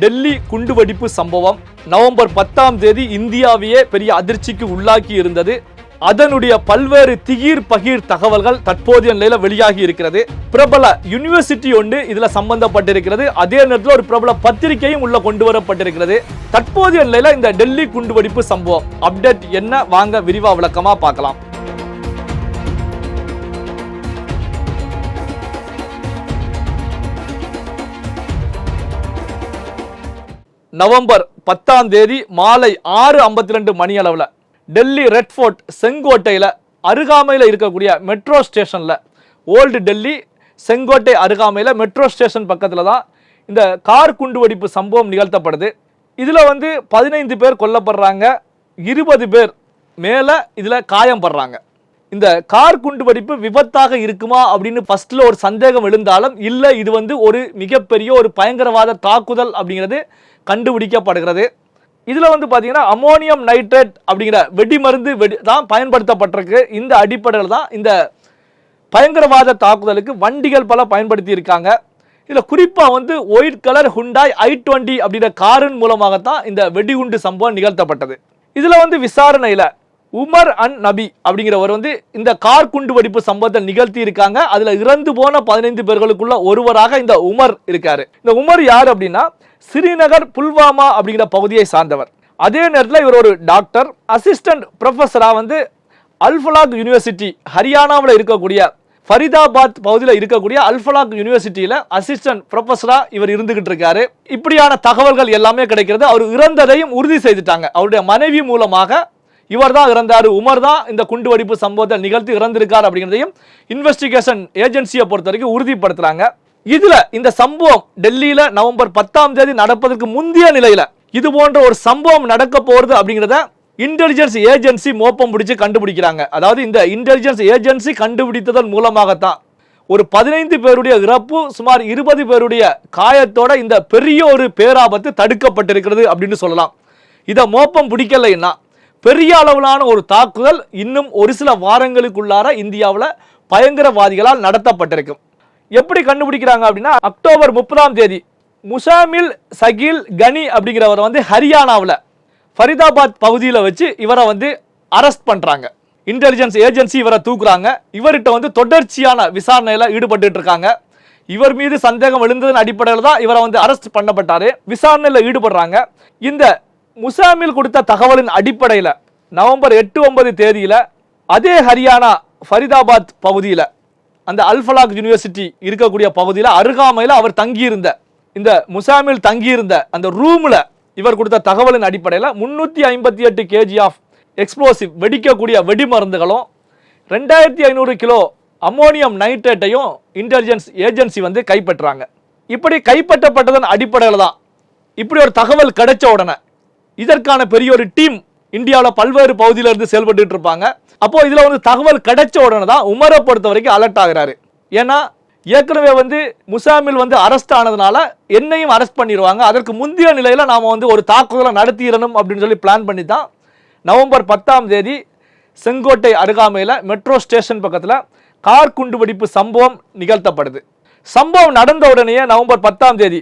டெல்லி குண்டுவெடிப்பு சம்பவம் நவம்பர் பத்தாம் தேதி இந்தியாவையே பெரிய அதிர்ச்சிக்கு உள்ளாக்கி இருந்தது. அதனுடைய பல்வேறு திகீர் பகீர் தகவல்கள் தற்போதைய நிலையில வெளியாகி இருக்கிறது. பிரபல யுனிவர்சிட்டி ஒன்று இதுல சம்பந்தப்பட்டிருக்கிறது. அதே நேரத்தில் ஒரு பிரபல பத்திரிகையும் உள்ள கொண்டு வரப்பட்டிருக்கிறது. தற்போதைய நிலையில இந்த டெல்லி குண்டுவெடிப்பு சம்பவம் அப்டேட் என்ன? வாங்க விரிவா விளக்கமா பார்க்கலாம். நவம்பர் பத்தாம் தேதி மாலை ஆறு ஐம்பத்தி ரெண்டு மணி அளவில் டெல்லி ரெட் ஃபோர்ட் செங்கோட்டையில் அருகாமையில் இருக்கக்கூடிய மெட்ரோ ஸ்டேஷனில் ஓல்டு டெல்லி செங்கோட்டை அருகாமையில் மெட்ரோ ஸ்டேஷன் பக்கத்தில் தான் இந்த கார் குண்டுவெடிப்பு சம்பவம் நிகழ்த்தப்படுது. இதில் வந்து பதினைந்து பேர் கொல்லப்படுறாங்க. இருபது பேர் மேலே இதில் காயம் படுறாங்க. இந்த கார் குண்டுவெடிப்பு விபத்தாக இருக்குமா அப்படின்னு ஃபஸ்ட்டில் ஒரு சந்தேகம் எழுந்தாலும் இல்லை இது வந்து ஒரு மிகப்பெரிய ஒரு பயங்கரவாத தாக்குதல் அப்படிங்கிறது கண்டுபிடிக்கப்படுகிறது. இதில் வந்து பார்த்தீங்கன்னா அமோனியம் நைட்ரேட் அப்படிங்கிற வெடி மருந்து வெடி தான் பயன்படுத்தப்பட்டிருக்கு. இந்த அடிப்படையில் தான் இந்த பயங்கரவாத தாக்குதலுக்கு வண்டிகள் பல பயன்படுத்தி இருக்காங்க இதில் குறிப்பாக வந்து white colour Hyundai i twenty அப்படிங்கிற காரின் மூலமாகத்தான் இந்த வெடிகுண்டு சம்பவம் நிகழ்த்தப்பட்டது. இதில் வந்து விசாரணையில் உமர் அன் நபி அப்படிங்கிறவர் வந்து இந்த கார் குண்டு வெடிப்பு சம்பவத்தை நிகழ்த்தி இருக்காங்க அதில் இறந்து போன பதினைந்து பேர்களுக்குள்ள ஒருவராக இந்த உமர் இருக்காரு. இந்த உமர் யார் அப்படின்னா ஸ்ரீநகர் புல்வாமா அப்படிங்கிற பகுதியை சார்ந்தவர். அதே நேரத்தில் இவர் ஒரு டாக்டர் அசிஸ்டன்ட் ப்ரொஃபஸராக வந்து அல்ஃபலாக் யூனிவர்சிட்டி ஹரியானாவில் இருக்கக்கூடிய ஃபரிதாபாத் பகுதியில் இருக்கக்கூடிய அல்ஃபலாக் யூனிவர்சிட்டியில் அசிஸ்டன்ட் ப்ரொஃபஸராக இவர் இருந்துகிட்டு இருக்காரு. இப்படியான தகவல்கள் எல்லாமே கிடைக்கிறது. அவர் இறந்ததையும் உறுதி செய்துட்டாங்க. அவருடைய மனைவி மூலமாக இவர் தான் இறந்தார். உமர் தான் இந்த குண்டு வெடிப்பு சம்பவத்தை நிகழ்த்தி இறந்திருக்கார் அப்படிங்கிறதையும் இன்வெஸ்டிகேஷன் ஏஜென்சியை பொறுத்த வரைக்கும் உறுதிப்படுத்துகிறாங்க இதுல இந்த சம்பவம் டெல்லியில நவம்பர் பத்தாம் தேதி நடப்பதற்கு முந்தைய நிலையில இது போன்ற ஒரு சம்பவம் நடக்க போறது அப்படிங்கிறத இன்டெலிஜென்ஸ் ஏஜென்சி மோப்பம் பிடிச்சு கண்டுபிடிக்கிறாங்க. அதாவது இந்த இன்டெலிஜென்ஸ் ஏஜென்சி கண்டுபிடித்ததன் மூலமாகத்தான். ஒரு பதினைந்து பேருடைய இறப்பு சுமார் இருபது பேருடைய காயத்தோட இந்த பெரிய ஒரு பேராபத்து தடுக்கப்பட்டிருக்கிறது அப்படின்னு சொல்லலாம். இதை மோப்பம் பிடிக்கலைன்னா பெரிய அளவிலான ஒரு தாக்குதல் இன்னும் ஒரு சில வாரங்களுக்குள்ளார இந்தியாவில் பயங்கரவாதிகளால் நடத்தப்பட்டிருக்கும். எப்படி கண்டுபிடிக்கிறாங்க அப்படின்னா அக்டோபர் முப்பதாம் தேதி முசாமில் சகில் கனி அப்படிங்கிறவரை வந்து ஹரியானாவில் ஃபரிதாபாத் பகுதியில் வச்சு இவரை வந்து அரெஸ்ட் பண்ணுறாங்க இன்டெலிஜென்ஸ் ஏஜென்சி இவரை தூக்குறாங்க. இவர்கிட்ட வந்து தொடர்ச்சியான விசாரணையில் ஈடுபட்டு இருக்காங்க. இவர் மீது சந்தேகம் எழுந்ததன் அடிப்படையில் தான் இவரை வந்து அரெஸ்ட் பண்ணப்பட்டார். விசாரணையில் ஈடுபடுறாங்க. இந்த முசாமில் கொடுத்த தகவலின் அடிப்படையில் நவம்பர் எட்டு ஒன்பது தேதியில் அதே ஹரியானா ஃபரிதாபாத் பகுதியில் அந்த அல்ஃபலாக் யூனிவர்சிட்டி இருக்கக்கூடிய பகுதியில் அருகாமையில் அவர் தங்கியிருந்த இந்த முசாமில் தங்கியிருந்த அந்த ரூமில் இவர் கொடுத்த தகவலின் அடிப்படையில் முந்நூற்றி ஐம்பத்தி எட்டு கேஜி ஆஃப் எக்ஸ்ப்ளோசிவ் வெடிக்கக்கூடிய வெடிமருந்துகளும் ரெண்டாயிரத்தி ஐநூறு கிலோ அம்மோனியம் நைட்ரேட்டையும் இன்டெலிஜென்ஸ் ஏஜென்சி வந்து கைப்பற்றுறாங்க இப்படி கைப்பற்றப்பட்டதன் அடிப்படையில் தான் இப்படி ஒரு தகவல் கிடைச்ச உடனே இதற்கான பெரிய ஒரு டீம் இந்தியாவில் பல்வேறு பகுதியிலிருந்து செயல்பட்டு இருப்பாங்க. அப்போ இதில் வந்து தகவல் கிடைச்ச உடனே தான் உமரை பொறுத்த வரைக்கும் அலர்ட் ஆகிறாரு. ஏன்னா ஏற்கனவே வந்து முசாமில் வந்து அரெஸ்ட் ஆனதுனால என்னையும் அரெஸ்ட் பண்ணிடுவாங்க அதற்கு முந்தைய நிலையில் நாம் வந்து ஒரு தாக்குதலை நடத்திடணும் அப்படின்னு சொல்லி பிளான் பண்ணி தான் நவம்பர் பத்தாம் தேதி செங்கோட்டை அருகாமையில் மெட்ரோ ஸ்டேஷன் பக்கத்தில் கார் குண்டுவெடிப்பு சம்பவம் நிகழ்த்தப்படுது. சம்பவம் நடந்த உடனே நவம்பர் பத்தாம் தேதி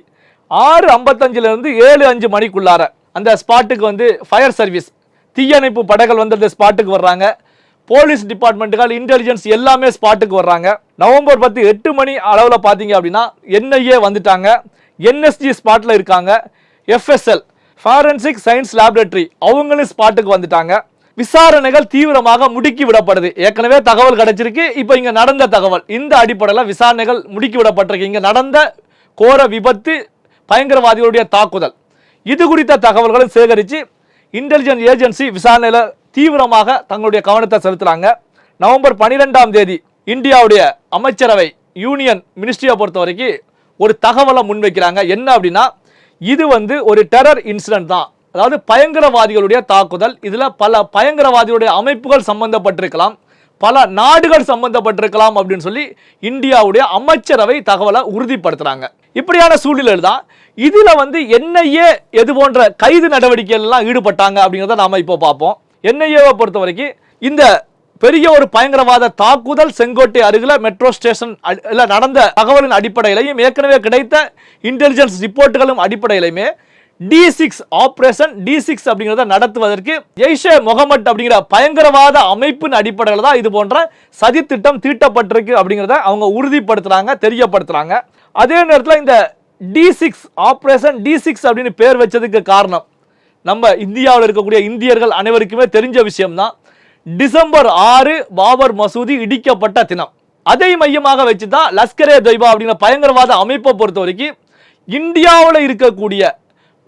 ஆறு ஐம்பத்தஞ்சிலிருந்து ஏழு அஞ்சு மணிக்குள்ளார அந்த ஸ்பாட்டுக்கு வந்து ஃபயர் சர்வீஸ் தீயணைப்பு படைகள் வந்து அந்த ஸ்பாட்டுக்கு வர்றாங்க. போலீஸ் டிபார்ட்மெண்ட்டுகள் இன்டெலிஜென்ஸ் எல்லாமே ஸ்பாட்டுக்கு வர்றாங்க. நவம்பர் பத்து எட்டு மணி அளவில் பார்த்தீங்க அப்படின்னா என்ஐஏ வந்துட்டாங்க. என்எஸ்ஜி ஸ்பாட்டில் இருக்காங்க. எஃப்எஸ்எல் ஃபாரன்சிக் சயின்ஸ் லேபரேட்டரி அவங்களும் ஸ்பாட்டுக்கு வந்துட்டாங்க. விசாரணைகள் தீவிரமாக முடுக்கி விடப்படுது. ஏற்கனவே தகவல் கிடைச்சிருக்கு. இப்போ இங்கே நடந்த தகவல் இந்த அடிப்படையில் விசாரணைகள் முடுக்கி விடப்பட்டிருக்கு. இங்கே நடந்த கோர விபத்து பயங்கரவாதிகளுடைய தாக்குதல். இது குறித்த தகவல்களும் சேகரித்து இன்டெலிஜென்ஸ் ஏஜென்சி விசாரணையில் தீவிரமாக தங்களுடைய கவனத்தை செலுத்துறாங்க. நவம்பர் பன்னிரெண்டாம் தேதி இந்தியாவுடைய அமைச்சரவை யூனியன் மினிஸ்ட்ரியை பொறுத்த வரைக்கும் ஒரு தகவலை முன்வைக்கிறாங்க. என்ன அப்படின்னா இது வந்து ஒரு டெரர் இன்சிடென்ட் தான். அதாவது பயங்கரவாதிகளுடைய தாக்குதல். இதில் பல பயங்கரவாதிகளுடைய அமைப்புகள் சம்பந்தப்பட்டிருக்கலாம். பல நாடுகள் சம்பந்தப்பட்டிருக்கலாம் அப்படின்னு சொல்லி இந்தியாவுடைய அமைச்சரவை தகவலை உறுதிப்படுத்துகிறாங்க இப்படியான சூழ்நிலையில் தான் இதில் வந்து என்ஐஏ எது போன்ற கைது நடவடிக்கைகள்லாம் ஈடுபட்டாங்க அப்படிங்கிறத நாம் இப்போ பார்ப்போம். என்ஐஏவை பொறுத்த வரைக்கும் இந்த பெரிய ஒரு பயங்கரவாத தாக்குதல் செங்கோட்டை அருகில் மெட்ரோ ஸ்டேஷன் நடந்த தகவலின் அடிப்படையிலையும் ஏற்கனவே கிடைத்த இன்டெலிஜென்ஸ் ரிப்போர்ட்டுகளும் அடிப்படையிலையுமே T six operation T six அப்படிங்கிறத நடத்துவதற்கு ஜெய்ஷே முகமட் அப்படிங்கிற பயங்கரவாத அமைப்பின் அடிப்படையில் தான் இது போன்ற சதி திட்டம் தீட்டப்பட்டிருக்கு அப்படிங்கிறத அவங்க உறுதிப்படுத்துகிறாங்க தெரியப்படுத்துகிறாங்க அதே நேரத்தில் இந்த T six operation T six அப்படின்னு பேர் வச்சதுக்கு காரணம் நம்ம இந்தியாவில் இருக்கக்கூடிய இந்தியர்கள் அனைவருக்குமே தெரிஞ்ச விஷயம்தான். டிசம்பர் ஆறு பாபர் மசூதி இடிக்கப்பட்ட தினம். அதை மையமாக வச்சு தான் லஷ்கரே தொய்பா அப்படிங்கிற பயங்கரவாத அமைப்பை பொறுத்த வரைக்கும் இந்தியாவில் இருக்கக்கூடிய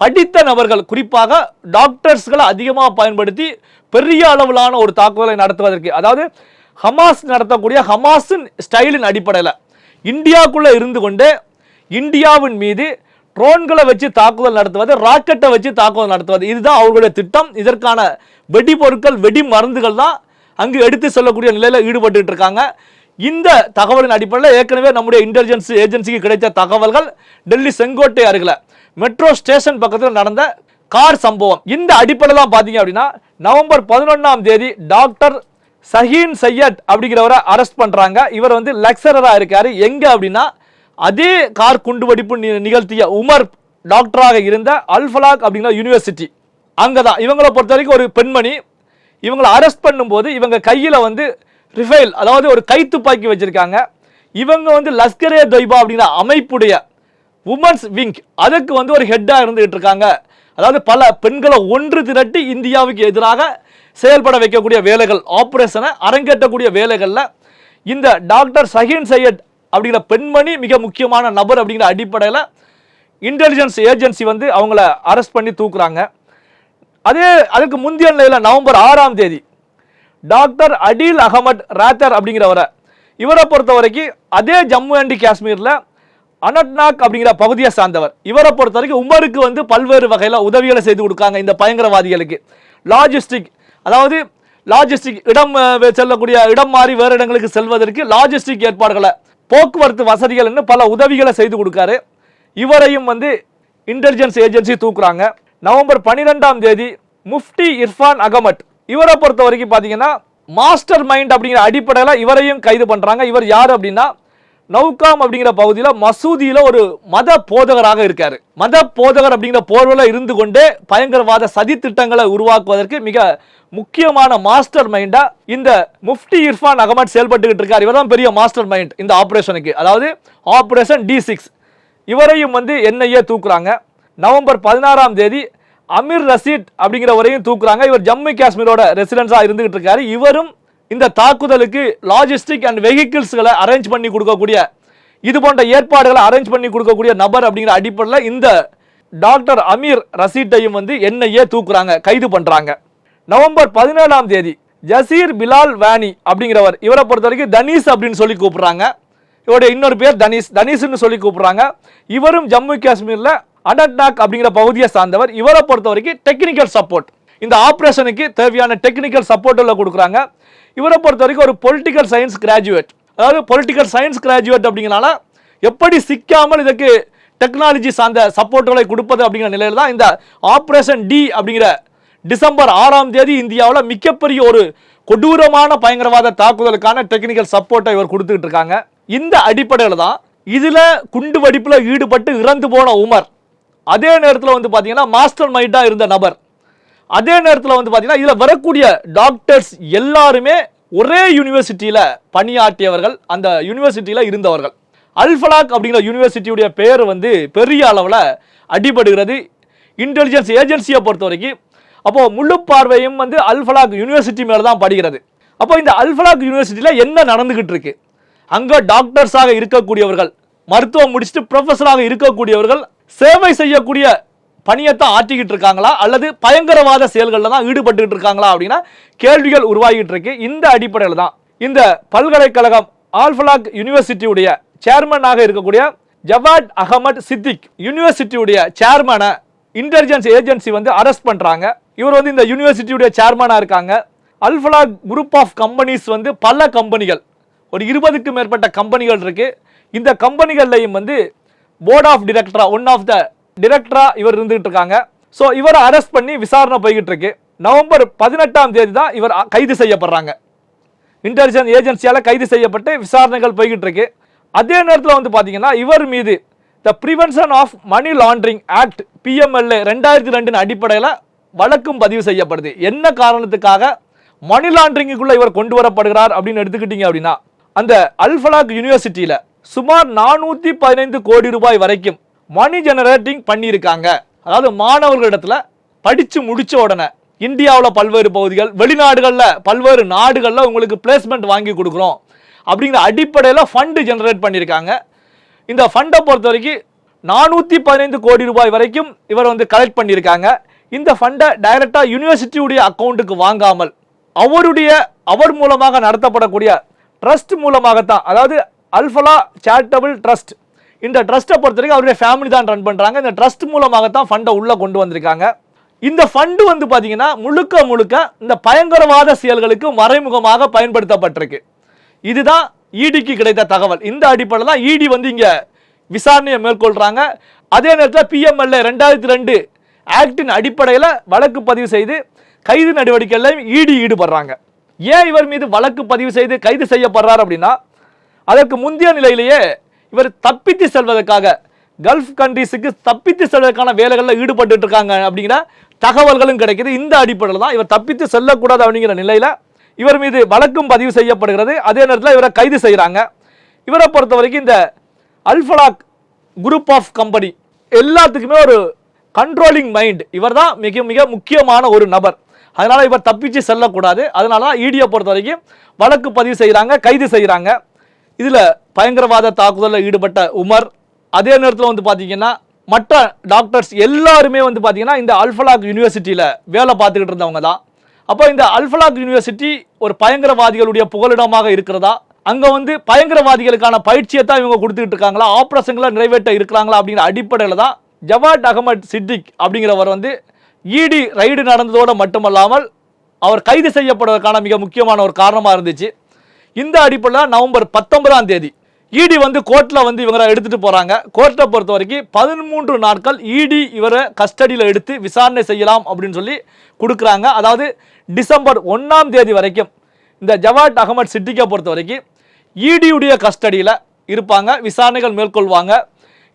படித்த நபர்கள் குறிப்பாக டாக்டர்ஸ்களை அதிகமாக பயன்படுத்தி பெரிய அளவிலான ஒரு தாக்குதலை நடத்துவதற்கு அதாவது ஹமாஸ் நடத்தக்கூடிய ஹமாஸின் ஸ்டைலின் அடிப்படையில் இந்தியாவுக்குள்ளே இருந்து கொண்டு இந்தியாவின் மீது ட்ரோன்களை வச்சு தாக்குதல் நடத்துவது ராக்கெட்டை வச்சு தாக்குதல் நடத்துவது. இதுதான் அவர்களுடைய திட்டம். இதற்கான வெடி பொருட்கள் வெடி மருந்துகள் தான் அங்கு எடுத்து செல்லக்கூடிய நிலையில் ஈடுபட்டு இருக்காங்க. இந்த தகவலின் அடிப்படையில் ஏற்கனவே நம்முடைய இன்டெலிஜென்ஸ் ஏஜென்சிக்கு கிடைத்த தகவல்கள் டெல்லி செங்கோட்டை அருகில் மெட்ரோ ஸ்டேஷன் பக்கத்தில் நடந்த கார் சம்பவம். இந்த அடிப்படையில் தான் பார்த்தீங்க அப்படின்னா நவம்பர் பதினொன்றாம் தேதி டாக்டர் சஹீன் சையத் அப்படிங்கிறவரை அரெஸ்ட் பண்ணுறாங்க இவர் வந்து லெக்சரராக இருக்கார். எங்கே அப்படின்னா அதே கார் குண்டுவெடிப்பு நி- நிகழ்த்திய உமர் டாக்டராக இருந்த அல்ஃபலாக் அப்படிங்கிற யூனிவர்சிட்டி அங்கே தான் இவங்களை பொறுத்த வரைக்கும் ஒரு பெண்மணி. இவங்களை அரெஸ்ட் பண்ணும்போது இவங்க கையில் வந்து ரிஃபைல் அதாவது ஒரு கைத்துப்பாக்கி வச்சிருக்காங்க. இவங்க வந்து லஸ்கரே தொய்பா அப்படிங்கிற அமைப்புடைய உமன்ஸ் விங் அதுக்கு வந்து ஒரு ஹெட்டாக இருந்துகிட்டு இருக்காங்க. அதாவது பல பெண்களை ஒன்று திரட்டி இந்தியாவுக்கு எதிராக செயல்பட வைக்கக்கூடிய வேலைகள் ஆப்ரேஷனை அரங்கேற்றக்கூடிய வேலைகளில் இந்த டாக்டர் சஹீன் சையத் அப்படிங்கிற பெண்மணி மிக முக்கியமான நபர் அப்படிங்கிற அடிப்படையில் இன்டெலிஜென்ஸ் ஏஜென்சி வந்து அவங்கள அரெஸ்ட் பண்ணி தூக்குறாங்க. அதே அதுக்கு முந்தைய நிலையில் நவம்பர் ஆறாம் தேதி டாக்டர் அடீல் அகமட் ராத்தர் அப்படிங்கிறவரை இவரை பொறுத்த வரைக்கும் அதே ஜம்மு அண்ட் காஷ்மீரில் அனட்நாக் அப்படிங்கிற பகுதியை சார்ந்தவர். இவரை பொறுத்த வரைக்கும் உமருக்கு வந்து பல்வேறு வகையில் உதவிகளை செய்து கொடுக்காங்க இந்த பயங்கரவாதிகளுக்கு. லாஜிஸ்டிக் அதாவது லாஜிஸ்டிக் இடம் செல்லக்கூடிய இடம் மாறி வேறு இடங்களுக்கு செல்வதற்கு லாஜிஸ்டிக் ஏற்பாடுகளை போக்குவரத்து வசதிகள்னு பல உதவிகளை செய்து கொடுக்காரு. இவரையும் வந்து இன்டெலிஜென்ஸ் ஏஜென்சி தூக்குறாங்க. நவம்பர் பன்னிரெண்டாம் தேதி முஃப்டி இர்ஃபான் அகமட். இவரை பொறுத்த வரைக்கும் பார்த்தீங்கன்னா மாஸ்டர் மைண்ட் அப்படிங்கிற அடிப்படையில் இவரையும் கைது பண்ணுறாங்க இவர் யார் அப்படின்னா நௌகாம் அப்படிங்கிற பகுதியில் மசூதியில் ஒரு மத போதகராக இருக்கார். மத போதகர் அப்படிங்கிற போர்வையில் இருந்து கொண்டே பயங்கரவாத சதி திட்டங்களை உருவாக்குவதற்கு மிக முக்கியமான மாஸ்டர் மைண்டா இந்த முஃப்டி இர்ஃபான் அகமட் செயல்பட்டுக்கிட்டு இருக்கார். இவர் தான் பெரிய மாஸ்டர் மைண்ட் இந்த ஆப்ரேஷனுக்கு அதாவது ஆப்ரேஷன் டி சிக்ஸ் இவரையும் வந்து என்ஐஏ தூக்குறாங்க. நவம்பர் பதினாறாம் தேதி அமீர் ரசீத் அப்படிங்கிறவரையும் தூக்குறாங்க. இவர் ஜம்மு காஷ்மீரோட ரெசிடென்ஸாக இருந்துகிட்டு இருக்காரு. இவரும் இந்த தாக்குதலுக்கு லாஜிஸ்டிக் அண்ட் வெஹிக்கிள்ஸ்களை அரேஞ்ச் பண்ணி கொடுக்கக்கூடிய இது போன்ற ஏற்பாடுகளை அரேஞ்ச் பண்ணி கொடுக்கக்கூடிய நபர் அப்படிங்கிற அடிப்படையில் இந்த டாக்டர் அமீர் ரசீட்டையும் வந்து என்ஐஏ தூக்குறாங்க கைது பண்ணுறாங்க நவம்பர் பதினேழாம் தேதி ஜசீர் பிலால் வேனி அப்படிங்கிறவர் இவரை பொறுத்த வரைக்கும் தனீஷ் அப்படின்னு சொல்லி கூப்பிட்றாங்க. இவருடைய இன்னொரு பேர் தனீஷ் தனீஷ்னு சொல்லி கூப்பிட்றாங்க. இவரும் ஜம்மு காஷ்மீரில் அடட்நாக் அப்படிங்கிற பகுதியை சார்ந்தவர். இவரை பொறுத்த வரைக்கும் டெக்னிக்கல் சப்போர்ட் இந்த ஆப்ரேஷனுக்கு தேவையான டெக்னிக்கல் சப்போர்ட்டில் கொடுக்குறாங்க. இவரை பொறுத்த வரைக்கும் ஒரு பொலிட்டிக்கல் சயின்ஸ் கிராஜுவேட் அதாவது பொலிட்டிக்கல் சயின்ஸ் கிராஜுவேட் அப்படிங்கிறனால எப்படி சிக்காமல் இதுக்கு டெக்னாலஜி சார்ந்த சப்போர்ட்டுகளை கொடுப்பது அப்படிங்கிற நிலையில் தான் இந்த ஆப்ரேஷன் டி அப்படிங்கிற டிசம்பர் ஆறாம் தேதி இந்தியாவில் மிகப்பெரிய ஒரு கொடூரமான பயங்கரவாத தாக்குதலுக்கான டெக்னிக்கல் சப்போர்ட்டை இவர் கொடுத்துக்கிட்டு இருக்காங்க. இந்த அடிப்படையில் தான் இதில் குண்டு வெடிப்பில் ஈடுபட்டு இறந்து போன உமர். அதே நேரத்தில் வந்து பார்த்தீங்கன்னா மாஸ்டர் மைண்டாக இருந்த நபர். அதே நேரத்தில் வந்து பார்த்தீங்கன்னா இதில் வரக்கூடிய டாக்டர்ஸ் எல்லாருமே ஒரே யூனிவர்சிட்டியில் பணியாற்றியவர்கள் அந்த யூனிவர்சிட்டியில் இருந்தவர்கள். அல்ஃபலாக் அப்படிங்கிற யூனிவர்சிட்டியுடைய பெயர் வந்து பெரிய அளவில் அடிபடுகிறது. இன்டெலிஜென்ஸ் ஏஜென்சியை பொறுத்த வரைக்கும் அப்போது முழு பார்வையும் வந்து அல்ஃபலாக் யூனிவர்சிட்டி மேலே தான் படுகிறது. அப்போ இந்த அல்ஃபலாக் யூனிவர்சிட்டியில் என்ன நடந்துக்கிட்டு இருக்கு? அங்கே டாக்டர்ஸாக இருக்கக்கூடியவர்கள் மருத்துவம் முடிச்சுட்டு ப்ரொஃபஸராக இருக்கக்கூடியவர்கள் சேவை செய்யக்கூடிய பணியத்தான் ஆற்றிக்கிட்டு இருக்காங்களா? அல்லது பயங்கரவாத செயல்களில் தான் ஈடுபட்டுக்கிட்டு இருக்காங்களா அப்படின்னா கேள்விகள் உருவாகிட்டு இருக்கு. இந்த அடிப்படையில் தான் இந்த பல்கலைக்கழகம் ஆல்ஃபலாக் யூனிவர்சிட்டியுடைய சேர்மனாக இருக்கக்கூடிய ஜவாட் அகமட் சித்திக் யூனிவர்சிட்டியுடைய சேர்மனை இன்டெலிஜென்ஸ் ஏஜென்சி வந்து அரெஸ்ட் பண்ணுறாங்க இவர் வந்து இந்த யூனிவர்சிட்டியுடைய சேர்மனாக இருக்காங்க. அல்ஃபலாக் குரூப் ஆஃப் கம்பெனிஸ் வந்து பல கம்பெனிகள் ஒரு இருபதுக்கும் மேற்பட்ட கம்பெனிகள் இருக்குது இந்த கம்பெனிகள்லையும் வந்து போர்ட் ஆஃப் டிரெக்டராக ஒன் ஆஃப் த டிரெக்டராக இவர் இருந்துகிட்டு இருக்காங்க ஸோ இவரை அரெஸ்ட் பண்ணி விசாரணை போய்கிட்டு இருக்கு நவம்பர் பதினெட்டாம் தேதி தான் இவர் கைது செய்யப்படுறாங்க. இன்டெலிஜென்ஸ் ஏஜென்சியால் கைது செய்யப்பட்டு விசாரணைகள் போய்கிட்டு இருக்கு அதே நேரத்தில் வந்து பார்த்தீங்கன்னா இவர் மீது the prevention of money laundering act PMLA ரெண்டாயிரத்தி ரெண்டின் அடிப்படையில் வழக்கும் பதிவு செய்யப்படுது. என்ன காரணத்துக்காக? மணி லாண்ட்ரிங்குக்குள்ளே இவர் கொண்டு வரப்படுகிறார் அப்படின்னு எடுத்துக்கிட்டீங்க அப்படின்னா அந்த அல்ஃபலாக் யூனிவர்சிட்டியில் சுமார் நானூற்றி பதினைந்து கோடி ரூபாய் வரைக்கும் மணி ஜெனரேட்டிங் பண்ணியிருக்காங்க. அதாவது மாணவர்களிடத்தில் படித்து முடித்த உடனே இந்தியாவில் பல்வேறு பகுதிகள் வெளிநாடுகளில் பல்வேறு நாடுகளில் உங்களுக்கு பிளேஸ்மெண்ட் வாங்கி கொடுக்குறோம். அப்படிங்கிற அடிப்படையில் ஃபண்டு ஜெனரேட் பண்ணியிருக்காங்க. இந்த ஃபண்டை பொறுத்த வரைக்கும் நானூற்றி பதினைந்து கோடி ரூபாய் வரைக்கும் இவர் வந்து கலெக்ட் பண்ணியிருக்காங்க. இந்த ஃபண்டை டைரெக்டாக யூனிவர்சிட்டியுடைய அக்கௌண்ட்டுக்கு வாங்காமல் அவருடைய அவர் மூலமாக நடத்தப்படக்கூடிய ட்ரஸ்ட் மூலமாகத்தான் அதாவது அல்ஃபலா சேரிட்டபிள் ட்ரஸ்ட் இந்த ட்ரஸ்ட்டை பொறுத்த வரைக்கும் அவருடைய ஃபேமிலி தான் ரன் பண்ணுறாங்க இந்த ட்ரஸ்ட் மூலமாக தான் ஃபண்டை உள்ளே கொண்டு வந்திருக்காங்க. இந்த ஃபண்டு வந்து பார்த்தீங்கன்னா முழுக்க முழுக்க இந்த பயங்கரவாத செயல்களுக்கு மறைமுகமாக பயன்படுத்தப்பட்டிருக்கு. இதுதான் இடிக்கு கிடைத்த தகவல். இந்த அடிப்படையில் தான் இடி வந்து இங்கே விசாரணையை மேற்கொள்கிறாங்க அதே நேரத்தில் பிஎம்எல்ஏ ரெண்டாயிரத்தி ரெண்டு ஆக்டின் அடிப்படையில் வழக்கு பதிவு செய்து கைது நடவடிக்கைகளையும் இடி ஈடுபடுறாங்க. ஏன் இவர் மீது வழக்கு பதிவு செய்து கைது செய்யப்படுறார் அப்படின்னா அதற்கு முந்தைய நிலையிலேயே இவர் தப்பித்து செல்வதற்காக கல்ஃப் கண்ட்ரீஸுக்கு தப்பித்து செல்வதற்கான வேலைகளில் ஈடுபட்டு இருக்காங்க அப்படிங்கிற தகவல்களும் கிடைக்கிது. இந்த அடிப்படையில் தான் இவர் தப்பித்து செல்லக்கூடாது அப்படிங்கிற நிலையில் இவர் மீது வழக்கும் பதிவு செய்யப்படுகிறது. அதே நேரத்தில் இவரை கைது செய்கிறாங்க இவரை பொறுத்த வரைக்கும் இந்த அல்ஃபலாக் குரூப் ஆஃப் கம்பெனி எல்லாத்துக்குமே ஒரு கண்ட்ரோலிங் மைண்ட் இவர் தான் மிக மிக முக்கியமான ஒரு நபர். அதனால் இவர் தப்பிச்சு செல்லக்கூடாது. அதனால தான் இடியை பொறுத்த வரைக்கும் வழக்கு பதிவு செய்கிறாங்க கைது செய்கிறாங்க இதில் பயங்கரவாத தாக்குதலில் ஈடுபட்ட உமர் அதே நேரத்தில் வந்து பார்த்தீங்கன்னா மற்ற டாக்டர்ஸ் எல்லாருமே வந்து பார்த்தீங்கன்னா இந்த அல்ஃபலாக் யூனிவர்சிட்டியில் வேலை பார்த்துக்கிட்டு இருந்தவங்க தான் அப்போ இந்த அல்ஃபலாக் யூனிவர்சிட்டி ஒரு பயங்கரவாதிகளுடைய புகலிடமாக இருக்கிறதா? அங்கே வந்து பயங்கரவாதிகளுக்கான பயிற்சியை தான் இவங்க கொடுத்துக்கிட்டு இருக்காங்களா? ஆப்ரேஷன்களை நிறைவேற்ற இருக்கிறாங்களா அப்படிங்கிற அடிப்படையில் தான் ஜவாட் அகமது சித்திக் அப்படிங்கிறவர் வந்து இடி ரைடு நடந்ததோடு மட்டுமல்லாமல் அவர் கைது செய்யப்படுவதற்கான மிக முக்கியமான ஒரு காரணமாக இருந்துச்சு. இந்த அடிப்படையில் நவம்பர் பத்தொன்பதாம் தேதி இடி வந்து கோர்ட்டில் வந்து இவங்களை எடுத்துகிட்டு போகிறாங்க கோர்ட்டை பொறுத்த வரைக்கும் பதிமூன்று நாட்கள் இடி இவரை கஸ்டடியில் எடுத்து விசாரணை செய்யலாம் அப்படின்னு சொல்லி கொடுக்குறாங்க. அதாவது டிசம்பர் ஒன்றாம் தேதி வரைக்கும் இந்த ஜவாட் அகமது சிட்டிக்கை பொறுத்த வரைக்கும் இடியுடைய கஸ்டடியில் இருப்பாங்க விசாரணைகள் மேற்கொள்வாங்க.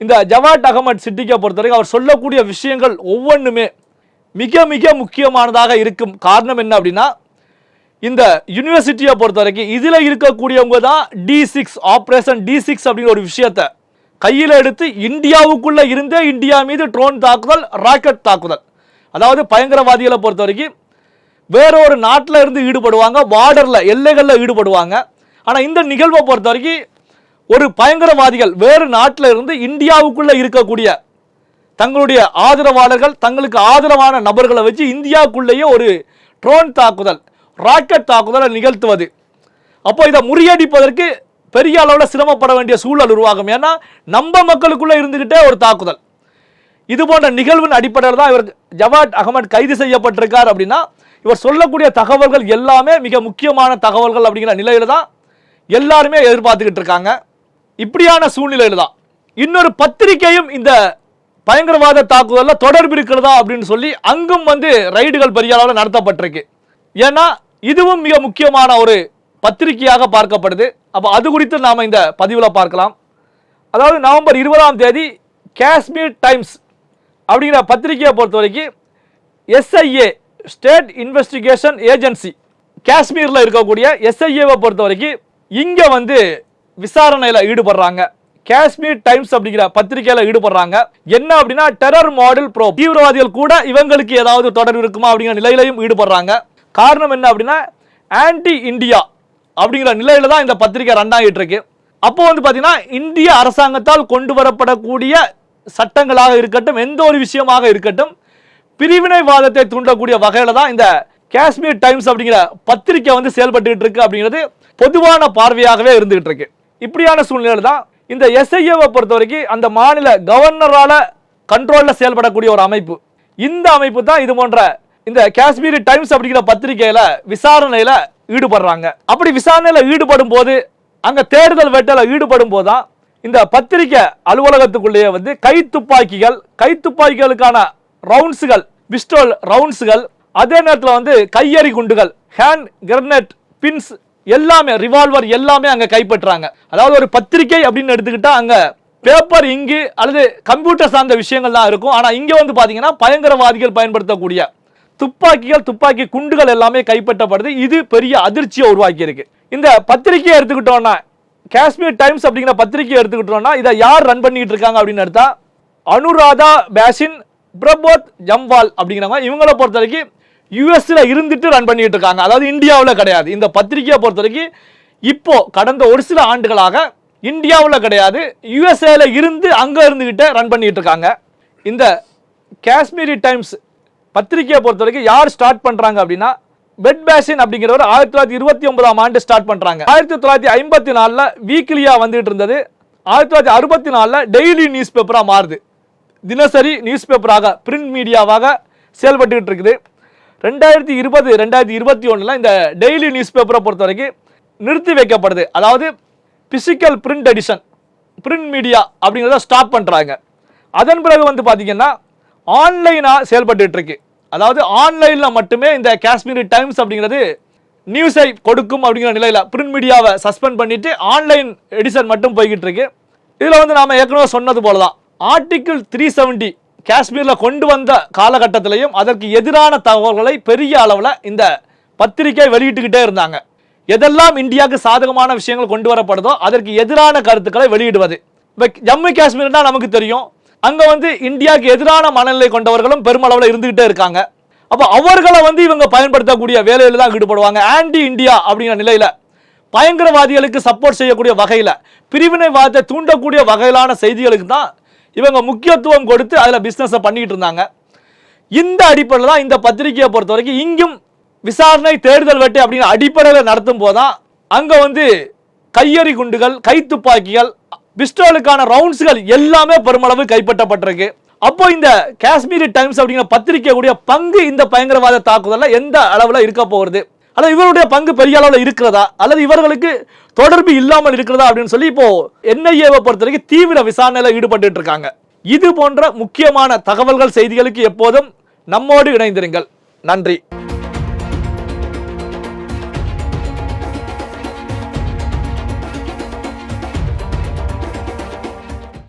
இந்த ஜவாட் அகமது சிட்டிக்கை பொறுத்த வரைக்கும் அவர் சொல்லக்கூடிய விஷயங்கள் ஒவ்வொன்றுமே மிக மிக முக்கியமானதாக இருக்கும். காரணம் என்ன அப்படின்னா இந்த யூனிவர்சிட்டியை பொறுத்த வரைக்கும் இதில் இருக்கக்கூடியவங்க தான் T six operation T six அப்படிங்கிற ஒரு விஷயத்தை கையில் எடுத்து இந்தியாவுக்குள்ளே இருந்தே இந்தியா மீது ட்ரோன் தாக்குதல் ராக்கெட் தாக்குதல். அதாவது பயங்கரவாதிகளை பொறுத்த வரைக்கும் வேற ஒரு நாட்டில் இருந்து ஈடுபடுவாங்க பார்டரில் எல்லைகளில் ஈடுபடுவாங்க. ஆனால் இந்த நிகழ்வை பொறுத்த வரைக்கும் ஒரு பயங்கரவாதிகள் வேறு நாட்டில் இருந்து இந்தியாவுக்குள்ளே இருக்கக்கூடிய தங்களுடைய ஆதரவாளர்கள் தங்களுக்கு ஆதரவான நபர்களை வச்சு இந்தியாவுக்குள்ளேயே ஒரு ட்ரோன் தாக்குதல் ராக்கெட் தாக்குதலை நிகழ்த்துவது. அப்போ இதை முறியடிப்பதற்கு பெரிய அளவில் சிரமப்பட வேண்டிய சூழல் உருவாகும். ஏன்னா நம்ம மக்களுக்குள்ளே இருந்துக்கிட்டே ஒரு தாக்குதல். இது போன்ற நிகழ்வின் அடிப்படையில் தான் இவர் ஜவாட் அகமது கைது செய்யப்பட்டிருக்கார் அப்படின்னா இவர் சொல்லக்கூடிய தகவல்கள் எல்லாமே மிக முக்கியமான தகவல்கள் அப்படிங்கிற நிலையில் தான் எல்லாருமே எதிர்பார்த்துக்கிட்டு இருக்காங்க. இப்படியான சூழ்நிலையில் தான். இன்னொரு பத்திரிகையும் இந்த பயங்கரவாத தாக்குதலில் தொடர்பு இருக்கிறதா அப்படின்னு சொல்லி அங்கும் வந்து ரைடுகள் பெரிய அளவில் நடத்தப்பட்டிருக்கு. ஏன்னா இதுவும் மிக முக்கியமான ஒரு பத்திரிகையாக பார்க்கப்படுது. அப்போ அது குறித்து நாம் இந்த பதிவில் பார்க்கலாம். அதாவது நவம்பர் இருபதாம் தேதி காஷ்மீர் டைம்ஸ் அப்படிங்கிற பத்திரிகையை பொறுத்த வரைக்கும் எஸ்ஐஏ ஸ்டேட் இன்வெஸ்டிகேஷன் ஏஜென்சி காஷ்மீரில் இருக்கக்கூடிய எஸ்ஐஏவை பொறுத்த வரைக்கும் இங்கே வந்து விசாரணையில் ஈடுபடுறாங்க. காஷ்மீர் டைம்ஸ் அப்படிங்கிற பத்திரிகையில் ஈடுபடுறாங்க. என்ன அப்படின்னா டெரர் மாடல் ப்ரோ தீவிரவாதிகள் கூட இவங்களுக்கு ஏதாவது தொடர்பு இருக்குமா அப்படிங்கிற நிலையிலையும் ஈடுபடுறாங்க. காரணம் என்ன அப்படின்னா ஆன்டி இந்தியா அப்படிங்கிற நிலையில தான் இந்த பத்திரிகை ரன் ஆகிட்டு இருக்கு அப்போ வந்து பார்த்தீங்கன்னா இந்திய அரசாங்கத்தால் கொண்டு வரப்படக்கூடிய சட்டங்களாக இருக்கட்டும் எந்த ஒரு விஷயமாக இருக்கட்டும் பிரிவினைவாதத்தை தூண்டக்கூடிய வகையில தான் இந்த காஷ்மீர் டைம்ஸ் அப்படிங்கிற பத்திரிக்கை வந்து செயல்பட்டுக்கிட்டு இருக்கு அப்படிங்கிறது பொதுவான பார்வையாகவே இருந்துகிட்டு இருக்கு இப்படியான சூழ்நிலை தான் இந்த எஸ்ஐஏவை பொறுத்த வரைக்கும் அந்த மாநில கவர்னரால கண்ட்ரோலில் செயல்படக்கூடிய ஒரு அமைப்பு. இந்த அமைப்பு தான் இது போன்ற இந்த காஷ்மீரி டைம்ஸ் அப்படிங்கிற பத்திரிகையில விசாரணையில ஈடுபடுறாங்க. அப்படி விசாரணையில ஈடுபடும் போது அங்க தேடுதல் வேட்டையில ஈடுபடும் போதுதான் இந்த பத்திரிகை அலுவலகத்துக்குள்ளேயே வந்து கைத்துப்பாக்கிகள் கைத்துப்பாக்கிகளுக்கான ரவுண்ட்ஸுகள் பிஸ்டோல் ரவுண்ட்ஸுகள் அதே நேரத்தில் வந்து கையெறி குண்டுகள் ஹேண்ட் கிரனேட் பின்ஸ் எல்லாமே ரிவால்வர் எல்லாமே அங்கே கைப்பற்றுறாங்க அதாவது ஒரு பத்திரிகை அப்படின்னு எடுத்துக்கிட்டா அங்கே பேப்பர் இங்கு அல்லது கம்ப்யூட்டர் சார்ந்த விஷயங்கள் தான் இருக்கும். ஆனால் இங்கே வந்து பார்த்தீங்கன்னா பயங்கரவாதிகள் பயன்படுத்தக்கூடிய துப்பாக்கிகள் துப்பாக்கி குண்டுகள் எல்லாமே கைப்பற்றப்படுது. இது பெரிய அதிர்ச்சியை உருவாக்கியிருக்கு. இந்த பத்திரிகையை எடுத்துக்கிட்டோம்னா காஷ்மீர் டைம்ஸ் அப்படிங்கிற பத்திரிகையை எடுத்துக்கிட்டோம்னா இதை யார் ரன் பண்ணிக்கிட்டு இருக்காங்க அப்படின்னு எடுத்தா அனுராதா பேசின் பிரபோத் ஜம்வால் அப்படிங்கிறவங்க இவங்களை பொறுத்த வரைக்கும் யூஎஸ்ல இருந்துட்டு ரன் பண்ணிட்டு இருக்காங்க. அதாவது இந்தியாவில் கிடையாது. இந்த பத்திரிகையை பொறுத்த வரைக்கும் இப்போ கடந்த ஒரு சில ஆண்டுகளாக இந்தியாவில் கிடையாது. யூஎஸ்ஏல இருந்து அங்கே இருந்துகிட்டே ரன் பண்ணிட்டு இருக்காங்க. இந்த காஷ்மீரி டைம்ஸ் பத்திரிகையை பொறுத்த வரைக்கும் யார் ஸ்டார்ட் பண்றாங்க அப்படின்னா பெட் பேசின் அப்படிங்கிறவர் ஆயிரத்தி தொள்ளாயிரத்தி இருபத்தி ஒன்பதாம் ஆண்டு ஸ்டார்ட் பண்றாங்க ஆயிரத்தி தொள்ளாயிரத்தி ஐம்பத்தி நாலில் வீக்லியா வந்துட்டு இருந்தது ஆயிரத்தி தொள்ளாயிரத்தி அறுபத்தி நாலில் டெய்லி நியூஸ் பேப்பராக மாறுது தினசரி நியூஸ் பேப்பராக பிரிண்ட் மீடியாவாக செயல்பட்டுக்கிட்டு இருக்குது ரெண்டாயிரத்தி இருபது ரெண்டாயிரத்தி இருபத்தி ஒன்றில் இந்த டெய்லி நியூஸ் பேப்பரை பொறுத்த வரைக்கும் நிறுத்தி வைக்கப்படுது அதாவது physical print edition print media அப்படிங்கிறத ஸ்டாப் பண்ணுறாங்க அதன் பிறகு வந்து பார்த்திங்கன்னா ஆன்லைனாக செயல்பட்டு இருக்கு அதாவது ஆன்லைனில் மட்டுமே இந்த காஷ்மீரி டைம்ஸ் அப்படிங்கிறது நியூஸை கொடுக்கும் அப்படிங்கிற நிலையில் பிரிண்ட் மீடியாவை சஸ்பெண்ட் பண்ணிட்டு ஆன்லைன் எடிஷன் மட்டும் போய்கிட்டு இருக்கு இதில் வந்து நாம் ஏற்கனவே சொன்னது போல தான் ஆர்டிக்கிள் த்ரீ செவன்டி காஷ்மீரில் கொண்டு வந்த காலகட்டத்திலையும் அதற்கு எதிரான தகவல்களை பெரிய அளவில் இந்த பத்திரிகை வெளியிட்டுக்கிட்டே இருந்தாங்க. எதெல்லாம் இந்தியாவுக்கு சாதகமான விஷயங்கள் கொண்டு வரப்படுதோ அதற்கு எதிரான கருத்துக்களை வெளியிடுவது. இப்போ ஜம்மு காஷ்மீர்னா நமக்கு தெரியும் அங்கே வந்து இந்தியாவுக்கு எதிரான மனநிலை கொண்டவர்களும் பெருமளவில் இருந்துகிட்டே இருக்காங்க. அப்போ அவர்களை வந்து இவங்க பயன்படுத்தக்கூடிய வேலையில் தான் ஈடுபடுவாங்க. ஆன்டி இந்தியா அப்படிங்கிற நிலையில் பயங்கரவாதிகளுக்கு சப்போர்ட் செய்யக்கூடிய வகையில் பிரிவினைவாதத்தை தூண்டக்கூடிய வகையிலான செய்திகளுக்கு தான் இவங்க முக்கியத்துவம் கொடுத்து அதில் பிஸ்னஸை பண்ணிக்கிட்டு இருந்தாங்க. இந்த அடிப்படையில் தான் இந்த பத்திரிகையை பொறுத்த வரைக்கும் இங்கும் விசாரணை தேடுதல் வேட்டை அப்படிங்கிற அடிப்படையில் நடத்தும் போது தான் அங்கே வந்து கையெறி குண்டுகள் கைத்துப்பாக்கிகள் பிஸ்டோலுக்கான ரவுண்ட்ஸ்கள் எல்லாமே பெருமளவு கைப்பற்றப்பட்டிருக்கு. அப்போ இந்த காஷ்மீரி டைம்ஸ் அப்படிங்கிற பத்திரிகையுடைய பங்கு இந்த பயங்கரவாத தாக்குதலில் எந்த அளவில் இருக்க போகிறது அல்லது இவருடைய பங்கு பெரிய அளவில் இருக்கிறதா? அல்லது இவர்களுக்கு தொடர்பு இல்லாமல் இருக்கிறதா அப்படின்னு சொல்லி இப்போ என்ஐஏவை பொறுத்த வரைக்கும் தீவிர விசாரணையில் ஈடுபட்டு இருக்காங்க. இது போன்ற முக்கியமான தகவல்கள் செய்திகளுக்கு எப்போதும் நம்மோடு இணைந்திருங்கள். நன்றி.